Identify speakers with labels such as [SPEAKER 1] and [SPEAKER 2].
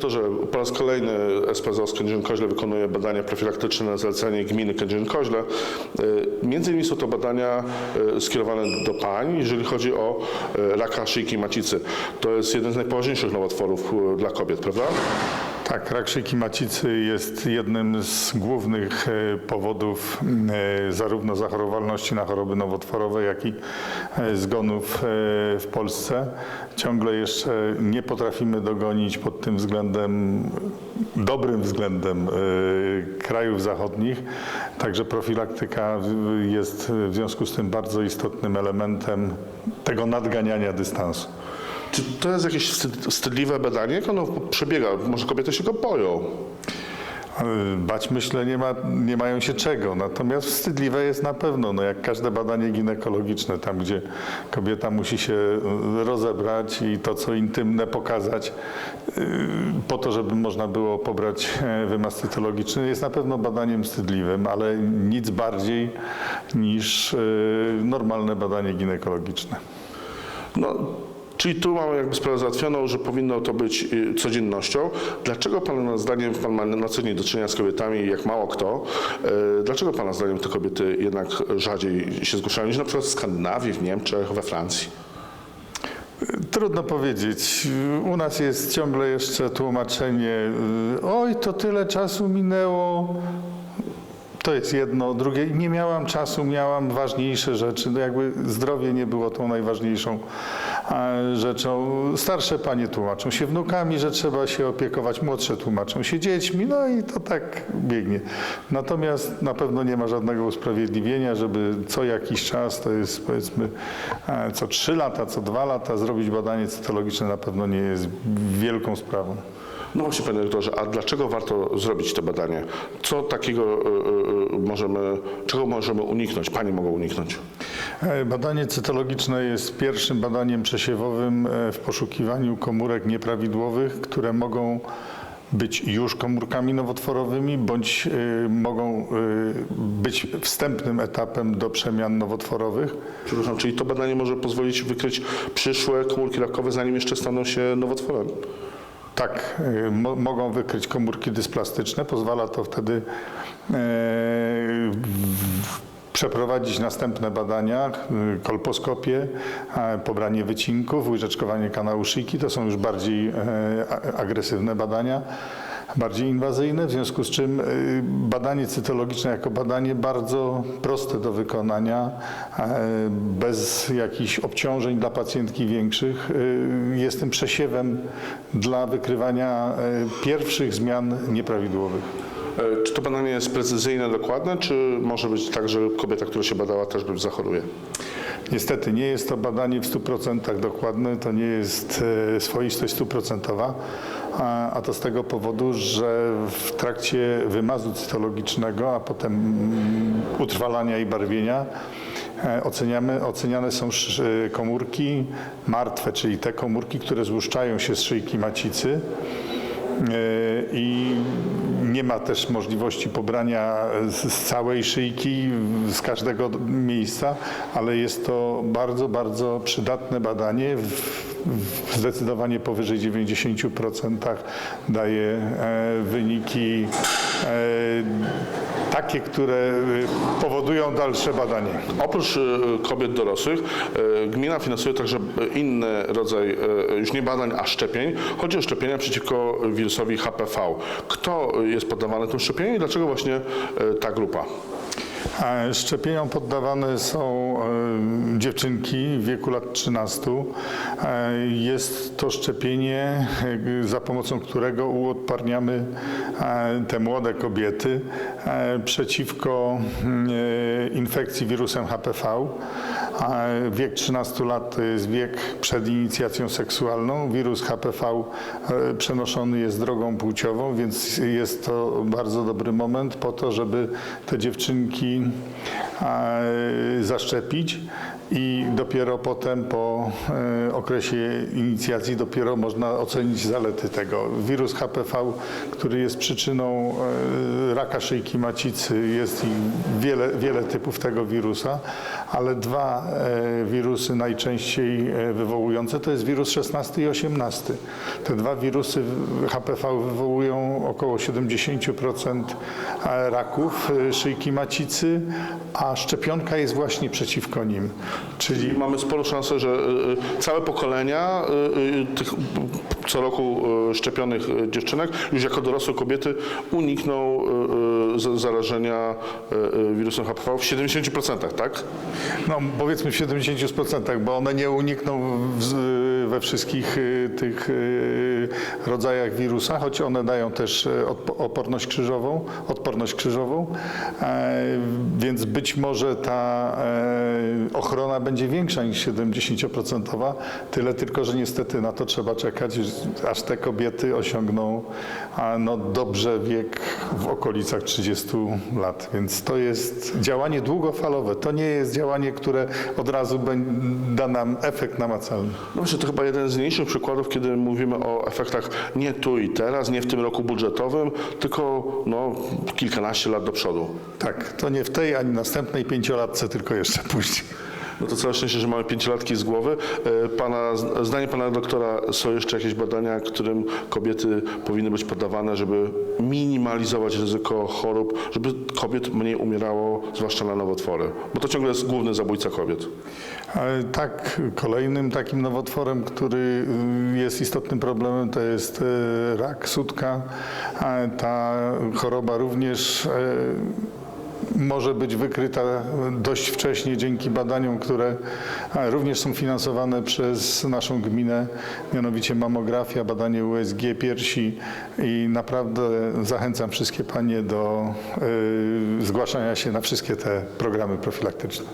[SPEAKER 1] dyrektorze, po raz kolejny SPZOS Kędzierzyn-Koźle wykonuje badania profilaktyczne na zlecenie gminy Kędzierzyn-Koźle. E, Między innymi są to badania e, skierowane do pań, jeżeli chodzi o raka szyjki macicy. To jest jeden z najpoważniejszych nowotworów dla kobiet, prawda?
[SPEAKER 2] Tak, rak szyjki macicy jest jednym z głównych e, powodów e, zarówno zachorowalności na choroby nowotworowe, jak i e, zgonów w Polsce. Ciągle jeszcze nie potrafimy dogonić pod tym względem, dobrym względem krajów zachodnich. Także profilaktyka jest w związku z tym bardzo istotnym elementem tego nadganiania dystansu.
[SPEAKER 1] Czy to jest jakieś wstyd- wstydliwe badanie? Jak ono przebiega? Może kobiety się go boją?
[SPEAKER 2] Bać myślę nie, ma, nie mają się czego, natomiast wstydliwe jest na pewno, no jak każde badanie ginekologiczne, tam gdzie kobieta musi się y, rozebrać i to co intymne pokazać y, po to, żeby można było pobrać e, wymaz cytologiczny jest na pewno badaniem wstydliwym, ale nic bardziej niż y, normalne badanie ginekologiczne.
[SPEAKER 1] No, czyli tu mamy jakby sprawę załatwioną, że powinno to być y, codziennością. Dlaczego Pana zdaniem, Pan ma na co dzień do czynienia z kobietami, jak mało kto, y, dlaczego Pana zdaniem te kobiety jednak rzadziej się zgłaszają niż na przykład w Skandynawii, w Niemczech, we Francji?
[SPEAKER 2] Trudno powiedzieć. U nas jest ciągle jeszcze tłumaczenie, y, oj, to tyle czasu minęło. To jest jedno. Drugie, nie miałam czasu, miałam ważniejsze rzeczy. No jakby zdrowie nie było tą najważniejszą a, rzeczą. Starsze panie tłumaczą się wnukami, że trzeba się opiekować, młodsze tłumaczą się dziećmi, no i to tak biegnie. Natomiast na pewno nie ma żadnego usprawiedliwienia, żeby co jakiś czas, to jest powiedzmy e, co trzy lata, co dwa lata, zrobić badanie cytologiczne na pewno nie jest wielką sprawą.
[SPEAKER 1] No właśnie, Panie Doktorze, a dlaczego warto zrobić to badanie? Co takiego y, y, y, możemy, czego możemy uniknąć, Panie mogą uniknąć?
[SPEAKER 2] E, Badanie cytologiczne jest pierwszym badaniem przesiewowym e, w poszukiwaniu komórek nieprawidłowych, które mogą być już komórkami nowotworowymi, bądź e, mogą e, być wstępnym etapem do przemian nowotworowych.
[SPEAKER 1] Przepraszam, czyli to badanie może pozwolić wykryć przyszłe komórki rakowe, zanim jeszcze staną się nowotworami?
[SPEAKER 2] Tak, y, mo mogą wykryć komórki dysplastyczne. Pozwala to wtedy w- przeprowadzić następne badania, y, kolposkopię, pobranie wycinków, łyżeczkowanie kanału szyjki. To są już bardziej agresywne badania. Bardziej inwazyjne, w związku z czym y, badanie cytologiczne jako badanie bardzo proste do wykonania, e, bez jakichś obciążeń dla pacjentki większych, y, jest tym przesiewem dla wykrywania pierwszych zmian nieprawidłowych.
[SPEAKER 1] E, Czy to badanie jest precyzyjne, dokładne, czy może być tak, że kobieta, która się badała, też zachoruje?
[SPEAKER 2] Niestety nie jest to badanie w 100% dokładne, to nie jest e, swoistość stuprocentowa, a, a to z tego powodu, że w trakcie wymazu cytologicznego, a potem mm, utrwalania i barwienia e, oceniamy, oceniane są sz- komórki martwe, czyli te komórki, które złuszczają się z szyjki macicy. E, i nie ma też możliwości pobrania z, całej szyjki, z każdego miejsca, ale jest to bardzo, bardzo przydatne badanie. Zdecydowanie powyżej 90% daje e, wyniki e, takie, które e, powodują dalsze badanie.
[SPEAKER 1] Oprócz kobiet dorosłych, gmina finansuje także inny rodzaj, już nie badań, a szczepień. Chodzi o szczepienia przeciwko wirusowi HPV. Kto jest poddawany tym szczepieniom i dlaczego właśnie e, ta grupa?
[SPEAKER 2] Szczepieniom poddawane są e, dziewczynki w wieku lat 13. E, Jest to szczepienie, za pomocą którego uodparniamy te młode kobiety przeciwko mm, infekcji wirusem HPV. A Wiek 13 lat to jest wiek przed inicjacją seksualną. Wirus HPV e, przenoszony jest drogą płciową, więc jest to bardzo dobry moment po to, żeby te dziewczynki e, zaszczepić i dopiero potem po e, okresie inicjacji dopiero można ocenić zalety tego. Wirus HPV, który jest przyczyną raka szyjki macicy, jest wiele, wiele typów tego wirusa, ale dwa e, wirusy najczęściej e, wywołujące to jest wirus 16 i 18. Te dwa wirusy HPV wywołują około 70% raków e, szyjki macicy, a szczepionka jest właśnie przeciwko nim. Czyli
[SPEAKER 1] mamy sporą szansę, że całe pokolenia tych co roku szczepionych dziewczynek już jako dorosłe kobiety unikną zarażenia y, y, wirusem HPV w 70%, tak?
[SPEAKER 2] No powiedzmy w 70%, bo one nie unikną w, we wszystkich y, tych y, rodzajach wirusa, choć one dają też y, odpo- oporność krzyżową, odporność krzyżową, e, więc być może ta e, ochrona będzie większa niż 70%, tyle tylko, że niestety na to trzeba czekać, aż te kobiety osiągną no, dobrze wiek w okolicach 30 lat, więc to jest działanie długofalowe, to nie jest działanie, które od razu da nam efekt namacalny.
[SPEAKER 1] No właśnie, to chyba jeden z mniejszych przykładów, kiedy mówimy o efektach nie tu i teraz, nie w tym roku budżetowym, tylko no, kilkanaście lat do przodu.
[SPEAKER 2] Tak, to nie w tej ani następnej pięciolatce, tylko jeszcze później.
[SPEAKER 1] No to całe szczęście, że mamy pięciolatki z głowy. E, Pana, zdaniem pana doktora są jeszcze jakieś badania, którym kobiety powinny być poddawane, żeby minimalizować ryzyko chorób, żeby kobiet mniej umierało, zwłaszcza na nowotwory? Bo to ciągle jest główny zabójca kobiet.
[SPEAKER 2] Tak, kolejnym takim nowotworem, który y, jest istotnym problemem, to jest y, rak sutka. Ta choroba również y, może być wykryta dość wcześnie dzięki badaniom, które również są finansowane przez naszą gminę, mianowicie mamografia, badanie USG piersi i naprawdę zachęcam wszystkie panie do y, zgłaszania się na wszystkie te programy profilaktyczne.